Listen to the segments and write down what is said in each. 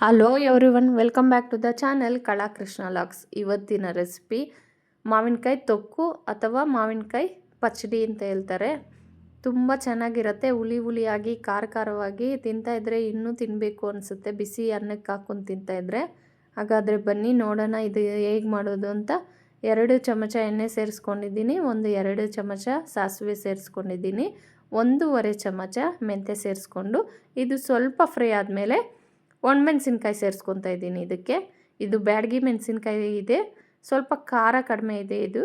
Hello everyone welcome back to the channel Krishna LOX ಇವತ್ತಿನ recipe ಮಾವಿನಕಾಯಿ ತೊಕ್ಕು ಅಥವಾ ಮಾವಿನಕಾಯಿ ಪಚಡಿ ಅಂತ ಹೇಳ್ತಾರೆ. ತುಂಬ ಚೆನ್ನಾಗಿರುತ್ತೆ. ಹುಳಿ ಹುಳಿಯಾಗಿ ಖಾರ ಖಾರವಾಗಿ ತಿಂತಾಯಿದ್ರೆ ಇನ್ನೂ ತಿನ್ನಬೇಕು ಅನಿಸುತ್ತೆ. ಬಿಸಿ ಅನ್ನಕ್ಕೆ ಹಾಕೊಂಡು ತಿಂತಾಯಿದ್ರೆ ಹಾಗಾದರೆ ಬನ್ನಿ, ನೋಡೋಣ ಇದು ಹೇಗೆ ಮಾಡೋದು ಅಂತ. ಎರಡು ಚಮಚ ಎಣ್ಣೆ ಸೇರಿಸ್ಕೊಂಡಿದ್ದೀನಿ. ಒಂದು ಎರಡು ಚಮಚ ಸಾಸಿವೆ ಸೇರಿಸ್ಕೊಂಡಿದ್ದೀನಿ. ಒಂದೂವರೆ ಚಮಚ ಮೆಂತ್ಯ ಸೇರಿಸ್ಕೊಂಡು, ಇದು ಸ್ವಲ್ಪ ಫ್ರೈ ಆದಮೇಲೆ ಒಣಮೆಣ್ಸಿನ್ಕಾಯಿ ಸೇರಿಸ್ಕೊತಾ ಇದ್ದೀನಿ ಇದಕ್ಕೆ. ಇದು ಬ್ಯಾಡಗಿ ಮೆಣಸಿನ್ಕಾಯಿ ಇದೆ. ಸ್ವಲ್ಪ ಖಾರ ಕಡಿಮೆ ಇದೆ ಇದು.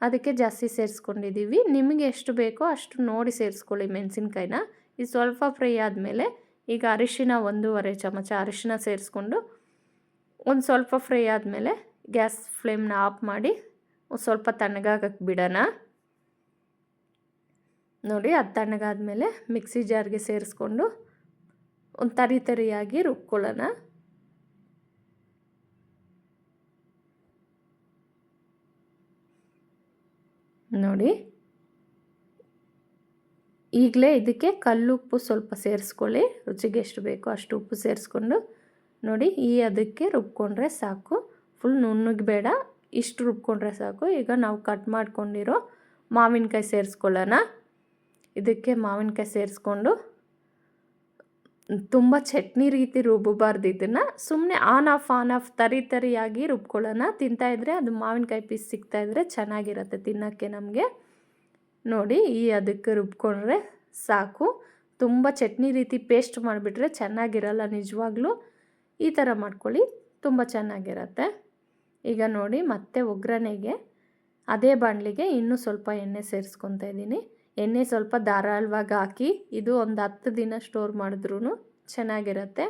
ಅದಕ್ಕೆ ಜಾಸ್ತಿ ಸೇರಿಸ್ಕೊಂಡಿದ್ದೀವಿ ನಿಮಗೆ ಎಷ್ಟು ಬೇಕೋ ಅಷ್ಟು ನೋಡಿ ಸೇರಿಸ್ಕೊಳ್ಳಿ ಮೆಣಸಿನ್ಕಾಯಿನ. ಇದು ಸ್ವಲ್ಪ ಫ್ರೈ ಆದಮೇಲೆ ಈಗ ಅರಿಶಿನ ಒಂದೂವರೆ ಚಮಚ ಅರಿಶಿನ ಸೇರಿಸ್ಕೊಂಡು ಒಂದು ಸ್ವಲ್ಪ ಫ್ರೈ ಆದಮೇಲೆ ಗ್ಯಾಸ್ ಫ್ಲೇಮ್ನ ಆಫ್ ಮಾಡಿ ಸ್ವಲ್ಪ ತಣ್ಣಗಾಗಕ್ಕೆ ಬಿಡೋಣ. ನೋಡಿ ಅದು ತಣ್ಣಗಾದ್ಮೇಲೆ ಮಿಕ್ಸಿ ಜಾರ್ಗೆ ಸೇರಿಸ್ಕೊಂಡು ಒಂದು ತರಿ ತರಿಯಾಗಿ ರುಬ್ಕೊಳ್ಳೋಣ. ನೋಡಿ. ಈಗಲೇ ಇದಕ್ಕೆ ಕಲ್ಲು ಉಪ್ಪು ಸ್ವಲ್ಪ ಸೇರಿಸ್ಕೊಳ್ಳಿ. ರುಚಿಗೆ ಎಷ್ಟು ಬೇಕೋ ಅಷ್ಟು ಉಪ್ಪು ಸೇರಿಸ್ಕೊಂಡು ನೋಡಿ, ಈ ಅದಕ್ಕೆ ರುಬ್ಕೊಂಡ್ರೆ ಸಾಕು. ಫುಲ್ ನುಣ್ಣಗೆ ಬೇಡ ಇಷ್ಟು ರುಬ್ಕೊಂಡ್ರೆ ಸಾಕು. ಈಗ ನಾವು ಕಟ್ ಮಾಡ್ಕೊಂಡಿರೋ ಮಾವಿನಕಾಯಿ ಸೇರಿಸ್ಕೊಳ್ಳೋಣ. ಇದಕ್ಕೆ ಮಾವಿನಕಾಯಿ ಸೇರಿಸ್ಕೊಂಡು ತುಂಬ ಚಟ್ನಿ ರೀತಿ ರುಬ್ಬಬಾರ್ದು ಇದನ್ನು ಸುಮ್ಮನೆ ಆನ್ ಆಫ್ ಆನ್ ಆಫ್ ತರಿ ತರಿಯಾಗಿ ರುಬ್ಕೊಳ್ಳೋಣ. ತಿಂತಾಯಿದ್ರೆ ಅದು ಮಾವಿನಕಾಯಿ ಪೀಸ್ ಸಿಗ್ತಾಯಿದ್ರೆ ಚೆನ್ನಾಗಿರುತ್ತೆ ತಿನ್ನೋಕ್ಕೆ ನಮಗೆ. ನೋಡಿ, ಈ ಅದಕ್ಕೆ ರುಬ್ಕೊಂಡ್ರೆ ಸಾಕು. ತುಂಬ ಚಟ್ನಿ ರೀತಿ ಪೇಸ್ಟ್ ಮಾಡಿಬಿಟ್ರೆ ಚೆನ್ನಾಗಿರಲ್ಲ ನಿಜವಾಗ್ಲೂ. ಈ ಥರ ಮಾಡ್ಕೊಳ್ಳಿ, ತುಂಬ ಚೆನ್ನಾಗಿರತ್ತೆ. ಈಗ ನೋಡಿ, ಮತ್ತೆ ಒಗ್ಗರಣೆಗೆ, ಅದೇ ಬಾಣಲಿಗೆ ಇನ್ನೂ ಸ್ವಲ್ಪ ಎಣ್ಣೆ ಸೇರಿಸ್ಕೊತಾ ಇದ್ದೀನಿ. ಎಣ್ಣೆ ಸ್ವಲ್ಪ ಧಾರಾಳವಾಗಿ ಹಾಕಿ ಇದು ಒಂದು ಹತ್ತು ದಿನ ಸ್ಟೋರ್ ಮಾಡಿದ್ರೂ ಚೆನ್ನಾಗಿರುತ್ತೆ.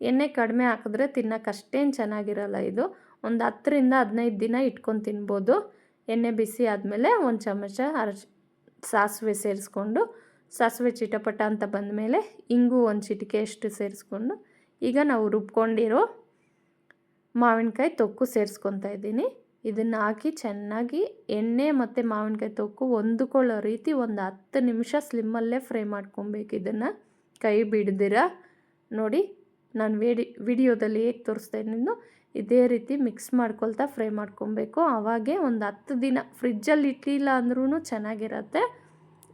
ಎಣ್ಣೆ ಕಡಿಮೆ ಹಾಕಿದ್ರೆ ತಿನ್ನೋಕೆ ಅಷ್ಟೇನು ಚೆನ್ನಾಗಿರಲ್ಲ ಇದು. ಒಂದು ಹತ್ತರಿಂದ ಹದಿನೈದು ದಿನ ಇಟ್ಕೊಂಡು ತಿನ್ಬೋದು. ಎಣ್ಣೆ ಬಿಸಿ ಆದಮೇಲೆ ಒಂದು ಚಮಚ ಅರಶ್ ಸಾಸಿವೆ ಸೇರಿಸ್ಕೊಂಡು, ಸಾಸಿವೆ ಚಿಟಪಟ ಅಂತ ಬಂದಮೇಲೆ ಇಂಗು ಒಂದು ಚಿಟಿಕೆ ಅಷ್ಟು ಸೇರಿಸ್ಕೊಂಡು, ಈಗ ನಾವು ರುಬ್ಕೊಂಡಿರೋ ಮಾವಿನಕಾಯಿ ತೊಕ್ಕು ಸೇರಿಸ್ಕೊತಾ ಇದ್ದೀನಿ. ಇದನ್ನು ಹಾಕಿ ಚೆನ್ನಾಗಿ ಎಣ್ಣೆ ಮತ್ತು ಮಾವಿನಕಾಯಿ ತೊಕ್ಕು ಹೊಂದ್ಕೊಳ್ಳೋ ರೀತಿ ಒಂದು ಹತ್ತು ನಿಮಿಷ ಸ್ಲಿಮ್ಮಲ್ಲೇ ಫ್ರೈ ಮಾಡ್ಕೊಬೇಕು. ಇದನ್ನು ಕೈ ಬಿಡ್ದಿರ? ನೋಡಿ, ನಾನು ವೇಡಿ, ವಿಡಿಯೋದಲ್ಲಿ ಹೇಗೆ ತೋರಿಸ್ತಾ ಇದೇ ರೀತಿ ಮಿಕ್ಸ್ ಮಾಡ್ಕೊಳ್ತಾ ಫ್ರೈ ಮಾಡ್ಕೊಬೇಕು. ಆವಾಗೇ ಒಂದು ಹತ್ತು ದಿನ ಫ್ರಿಜ್ಜಲ್ಲಿ ಇಟ್ಟಿಲ್ಲ ಅಂದ್ರೂ ಚೆನ್ನಾಗಿರತ್ತೆ.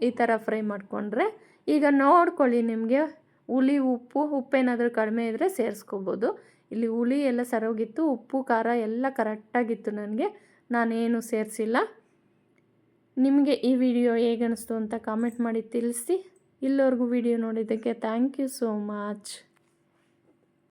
ಈ ಥರ ಫ್ರೈ ಮಾಡಿಕೊಂಡ್ರೆ. ಈಗ ನೋಡ್ಕೊಳ್ಳಿ ನಿಮಗೆ ಹುಳಿ, ಉಪ್ಪು, ಉಪ್ಪೇನಾದರೂ ಕಡಿಮೆ ಇದ್ದರೆ ಸೇರಿಸ್ಕೋಬೋದು. ಇಲ್ಲಿ ಹುಳಿ ಎಲ್ಲ ಸರೋಗಿತ್ತು, ಉಪ್ಪು, ಖಾರ ಎಲ್ಲ ಕರೆಕ್ಟಾಗಿತ್ತು ನನಗೆ. ನಾನೇನು ಸೇರಿಸಿಲ್ಲ. ನಿಮಗೆ ಈ ವಿಡಿಯೋ ಹೇಗೆ ಅನಿಸ್ತು ಅಂತ ಕಾಮೆಂಟ್ ಮಾಡಿ ತಿಳಿಸಿ. ಇಲ್ಲಿವರೆಗೂ ವಿಡಿಯೋ ನೋಡಿದ್ದಕ್ಕೆ ಥ್ಯಾಂಕ್ ಯು ಸೋ ಮಚ್